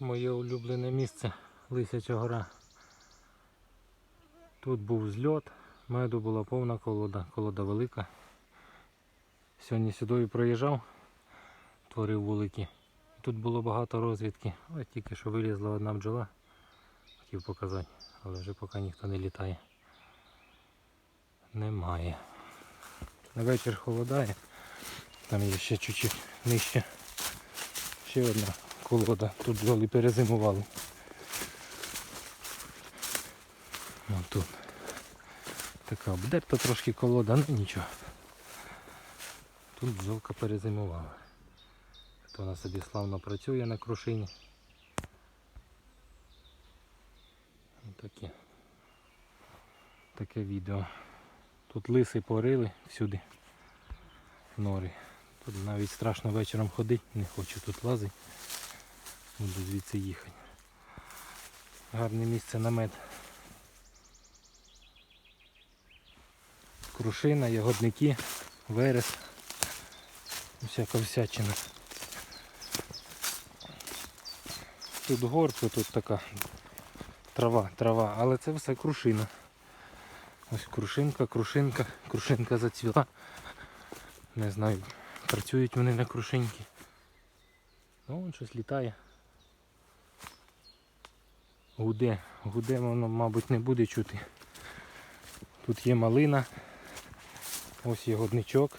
моє улюблене місце Лисяча гора. Тут був зльот, меду була повна колода, колода велика. Сьогодні сюди проїжджав, творив вулики. Тут було багато розвідки. Ось тільки що вилізла одна бджола. Хотів показати, але вже поки ніхто не літає. Немає. На вечір холодає. Там є ще чуть-чуть нижче. Ще одна колода. Тут бджоли перезимували. Вон тут. Така обдерта трошки колода, ну нічого. Тут бджолка перезимувала. То вона собі славно працює на крушині. Таке. Таке відео. Тут лиси порили всюди. Нори. Тут навіть страшно вечором ходити, не хочу тут лазити. Буду звідси їхати. Гарне місце намет. Крушина, ягодники, верес, всяка всячина. Тут горка, тут така трава, трава, але це все крушина. Ось крушинка, крушинка, крушинка зацвіла. Не знаю, працюють вони на крушинці. Ну, щось літає. Гуде, гуде воно, мабуть, не буде чути. Тут є малина. Ось ягодничок.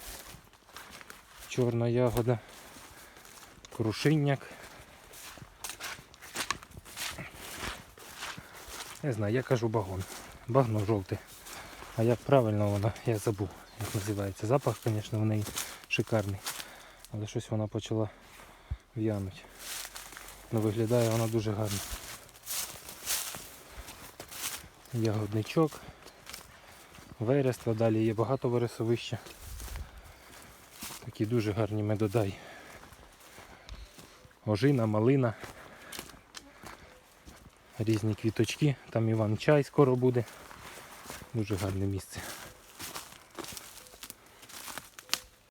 Чорна ягода. Крушинняк. Не знаю, я кажу багон. Багно жовте. А як правильно вона, я забув, як називається. Запах, звісно, в неї шикарний. Але щось вона почала в'януть. Ну виглядає вона дуже гарно. Ягодничок. Верества, далі є багато вересовища. Такі дуже гарні медодай. Ожина, малина. Різні квіточки. Там Іван чай скоро буде. Дуже гарне місце.